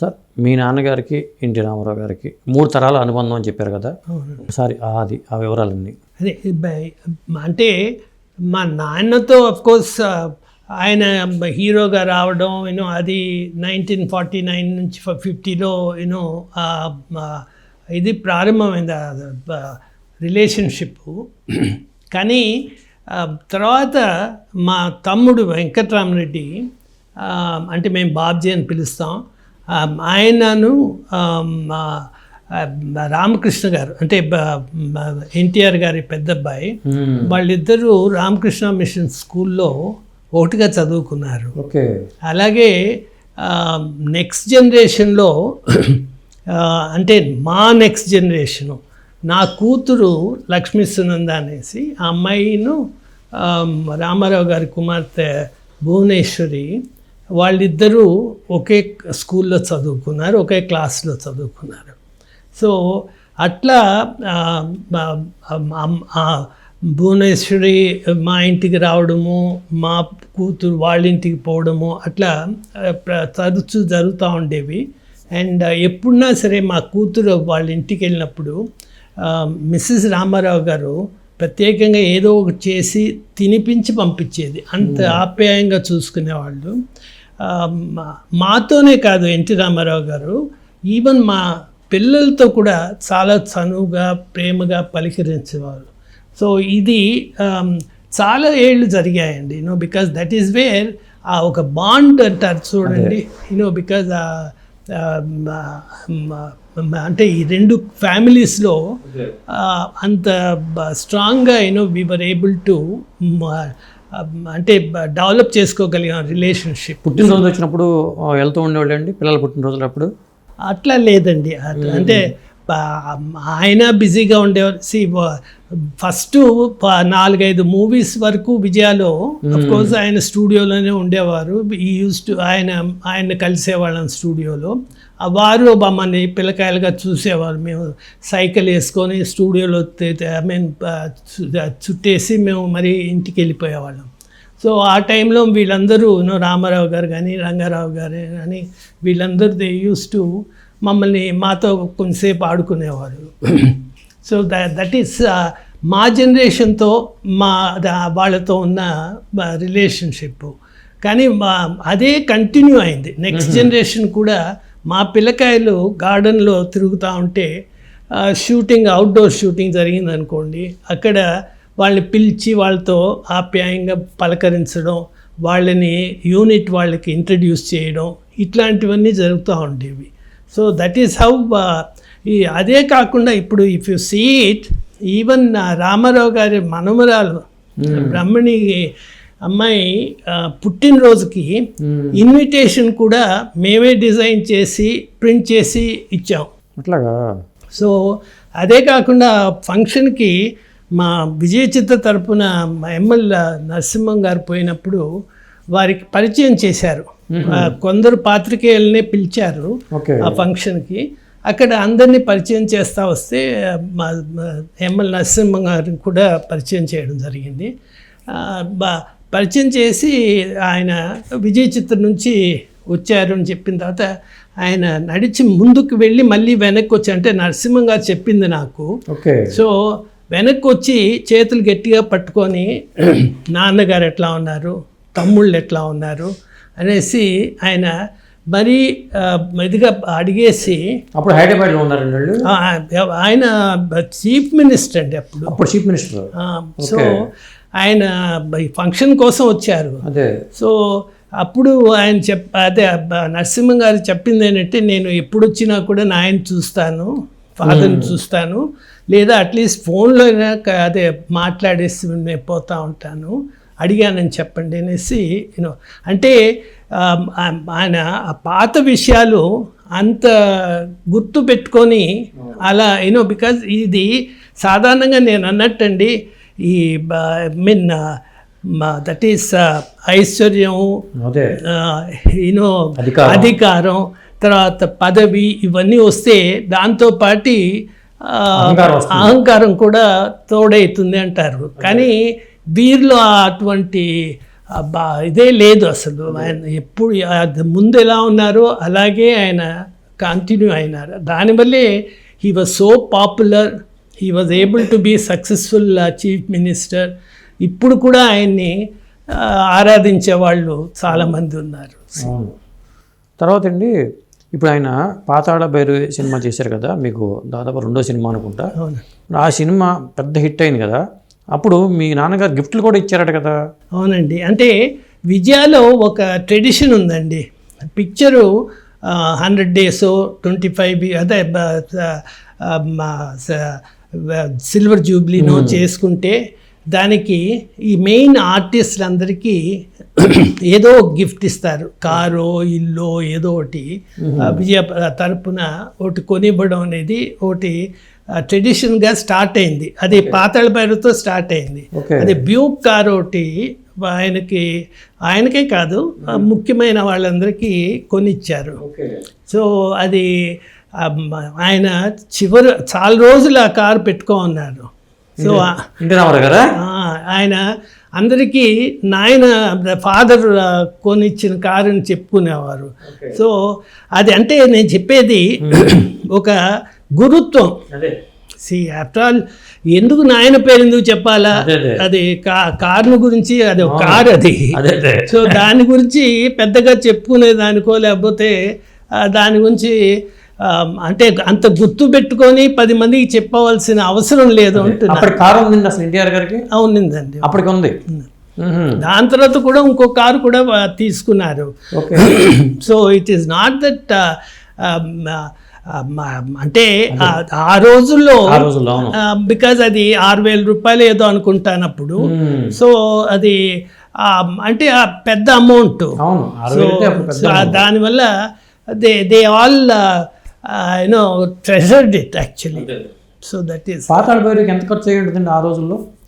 Sir మీ నాన్నగారికి NT Ramarao గారికి మూడు తరాల అనుబంధం అని చెప్పారు కదా? ఒకసారి అది ఆ వివరాలన్నీ. అదే అంటే మా నాన్నతో కోర్స్ ఆయన హీరోగా రావడం యూనో అది నైన్టీన్ ఫార్టీ నైన్ నుంచి ఫిఫ్టీలో యూనో ఇది ప్రారంభమైంది రిలేషన్షిప్ కానీ తర్వాత మా తమ్ముడు వెంకట్రామరెడ్డి అంటే మేము బాబ్జీ అని పిలుస్తాం. ఆయనను రామకృష్ణ గారు అంటే ఎన్టీఆర్ గారి పెద్ద అబ్బాయి వాళ్ళిద్దరూ రామకృష్ణ మిషన్ స్కూల్లో ఒకటిగా చదువుకున్నారు. అలాగే నెక్స్ట్ జనరేషన్లో అంటే మా నెక్స్ట్ జనరేషను నా కూతురు లక్ష్మీ సునంద అనేసి ఆ అమ్మాయిను రామారావు గారి కుమార్తె భువనేశ్వరి వాళ్ళిద్దరూ ఒకే స్కూల్లో చదువుకున్నారు ఒకే క్లాస్లో చదువుకున్నారు. సో అట్లా భువనేశ్వరి మా ఇంటికి రావడము మా కూతురు వాళ్ళ ఇంటికి పోవడము అట్లా తరచూ జరుగుతూ ఉండేవి. అండ్ ఎప్పుడున్నా సరే మా కూతురు వాళ్ళ ఇంటికి వెళ్ళినప్పుడు మిస్సెస్ రామారావు గారు ప్రత్యేకంగా ఏదో ఒకటి చేసి తినిపించి పంపించేది. అంత ఆప్యాయంగా చూసుకునేవాళ్ళు. మాతోనే కాదు ఎన్టీ రామారావు గారు ఈవెన్ మా పిల్లలతో కూడా చాలా చనువుగా ప్రేమగా పలికరించేవారు. సో ఇది చాలా ఏళ్ళు జరిగాయండి. You know because that is where ఆ ఒక బాండ్ అంటారు చూడండి. యూనో బికాజ్ అంటే ఈ రెండు ఫ్యామిలీస్లో అంత స్ట్రాంగ్గా you know we were able to అంటే డెవలప్ చేసుకోగలిగాం రిలేషన్షిప్. పుట్టినరోజు వచ్చినప్పుడు వెళ్తూ ఉండేవాళ్ళు అండి పిల్లల పుట్టినరోజులప్పుడు? అట్లా లేదండి. అంటే ఆయన బిజీగా ఉండేవారు సి ఫస్ట్ నాలుగైదు మూవీస్ వరకు విజయాలో కోర్స్ ఆయన స్టూడియోలోనే ఉండేవారు. ఈ యూస్ టు ఆయన ఆయన కలిసేవాళ్ళం స్టూడియోలో వారు మమ్మల్ని పిల్లకాయలుగా చూసేవారు. మేము సైకిల్ వేసుకొని స్టూడియోలో ఐ మీన్ చుట్టేసి మేము మరి ఇంటికి వెళ్ళిపోయేవాళ్ళం. సో ఆ టైంలో వీళ్ళందరూ రామారావు గారు కానీ రంగారావు గారు కానీ వీళ్ళందరూ దే యూస్ టు మమ్మల్ని మాతో కొంతసేపు ఆడుకునేవారు. సో ద దట్ ఈస్ మా జనరేషన్తో మా ద- వాళ్ళతో ఉన్న రిలేషన్షిప్. కానీ మా అదే కంటిన్యూ అయింది. నెక్స్ట్ జనరేషన్ కూడా మా పిల్లకాయలు గార్డెన్లో తిరుగుతూ ఉంటే షూటింగ్ అవుట్డోర్ షూటింగ్ జరిగింది అనుకోండి అక్కడ వాళ్ళని పిలిచి వాళ్ళతో ఆప్యాయంగా పలకరించడం వాళ్ళని యూనిట్ వాళ్ళకి ఇంట్రడ్యూస్ చేయడం ఇట్లాంటివన్నీ జరుగుతూ ఉండేవి. సో దట్ ఈస్ హౌ ఈ అదే కాకుండా ఇప్పుడు if you see it even Rama Rao గారి మనమరాలు బ్రహ్మణి అమ్మాయి పుట్టినరోజుకి ఇన్విటేషన్ కూడా మేమే డిజైన్ చేసి ప్రింట్ చేసి ఇచ్చాం. అట్లాగా? సో అదే కాకుండా ఫంక్షన్కి మా విజయ చిత్ర తరపున మా ఎమ్మెల్ నరసింహం గారు పోయినప్పుడు వారికి పరిచయం చేశారు. కొందరు పాత్రికేయులనే పిలిచారు ఆ ఫంక్షన్కి. అక్కడ అందరినీ పరిచయం చేస్తూ వస్తే మా ఎమ్మెల్ నరసింహం గారిని కూడా పరిచయం చేయడం జరిగింది. పరిచయం చేసి ఆయన విజయ్ చిత్ర నుంచి వచ్చారు అని చెప్పిన తర్వాత ఆయన నడిచి ముందుకు వెళ్ళి మళ్ళీ వెనక్కి వచ్చి అంటే నరసింహం గారు చెప్పింది నాకు. సో వెనక్కి వచ్చి చేతులు గట్టిగా పట్టుకొని నాన్నగారు ఎట్లా ఉన్నారు? తమ్ముళ్ళు ఎట్లా ఉన్నారు? అనేసి ఆయన మరీ ఇదిగా అడిగేసి అప్పుడు హైదరాబాద్లో ఉన్నారండి ఆయన చీఫ్ మినిస్టర్ అండి అప్పుడు. అప్పుడు చీఫ్ మినిస్టర్. సో ఆయన ఫంక్షన్ కోసం వచ్చారు. అదే. సో అప్పుడు ఆయన చెప్ అదే నరసింహం గారు చెప్పింది ఏంటంటే నేను ఎప్పుడు వచ్చినా కూడా నాయన చూస్తాను ఫాదర్ని చూస్తాను లేదా అట్లీస్ట్ ఫోన్లో అదే మాట్లాడేసి నేను పోతూ ఉంటాను అడిగానని చెప్పండి అనేసి యూనో అంటే ఆయన ఆ పాత విషయాలు అంత గుర్తు పెట్టుకొని అలా యూనో బికాజ్ ఇది సాధారణంగా నేను అన్నట్టండి ఈ మీన్ దట్ ఈస్ ఐశ్వర్యం యూనో అధికారం. తర్వాత పదవి ఇవన్నీ వస్తే దాంతో పాటి ఆ, అహంకారం కూడా తోడవుతుంది అంటారు. కానీ వీరిలో అటువంటి బా ఇదే లేదు అసలు. ఆయన ఎప్పుడు ముందు ఎలా ఉన్నారో అలాగే ఆయన కంటిన్యూ అయినారు. దానివల్లే he was so popular he was able to be successful chief minister ఇప్పుడు కూడా ఆయన్ని ఆరాధించే వాళ్ళు చాలామంది ఉన్నారు. తర్వాత అండి ఇప్పుడు ఆయన పాతాళ భైరవి సినిమా చేశారు కదా మీకు దాదాపు రెండో సినిమా అనుకుంటా. ఆ సినిమా పెద్ద హిట్ అయింది కదా. అప్పుడు మీ నాన్నగారు గిఫ్ట్లు కూడా ఇచ్చారట కదా? అవునండి. అంటే విజయాలో ఒక ట్రెడిషన్ ఉందండి. Picture hundred days twenty five అదే సిల్వర్ జూబ్లీనో చేసుకుంటే దానికి ఈ మెయిన్ ఆర్టిస్టులందరికీ ఏదో గిఫ్ట్ ఇస్తారు. కారో ఇల్లు ఏదో ఒకటి. విజయ తరపున ఒకటి కొనివ్వడం అనేది ఒకటి ట్రెడిషన్గా స్టార్ట్ అయింది. అది పాతాళ స్టార్ట్ అయింది. అది బ్యూక్ కార్ ఒకటి ఆయనకి ఆయనకే కాదు ముఖ్యమైన వాళ్ళందరికీ కొనిచ్చారు. సో అది ఆయన చివరి చాలా రోజులు ఆ కారు పెట్టుకో ఉన్నారు సో రామారావు గారా? ఆయన అందరికీ నాయన ఫాదర్ కొనిచ్చిన కారుని చెప్పుకునేవారు. సో అది అంటే నేను చెప్పేది ఒక గురుత్వం. అదే. సి ఆఫ్టర్ ఆల్ ఎందుకు నాయన పేరు ఎందుకు చెప్పాలా? అదే, కా కారుని గురించి అది ఒక కారు అది. సో దాని గురించి పెద్దగా చెప్పుకునే దానికో లేకపోతే దాని గురించి అంటే అంత గుర్తు పెట్టుకొని పది మందికి చెప్పవలసిన అవసరం లేదు అప్పటి కారు ఉందండి అసలు ఎన్టీఆర్ గారికి? అవునిందండి అప్పటికి ఉంది. దాని తర్వాత కూడా ఇంకో కారు కూడా తీసుకున్నారు. Okay. So it is not that అంటే ఆ- రోజుల్లో బికాజ్ అది ఆరు వేల రూపాయలు ఏదో అనుకుంటానప్పుడు. సో అది అంటే ఆ పెద్ద అమౌంట్. అప్పుడు సో దానివల్ల they they all you know treasured it actually so that is Pathala భైరవికి ఎంత ఖర్చు అయ్యి ఉంటుందండి ఆ రోజుల్లో?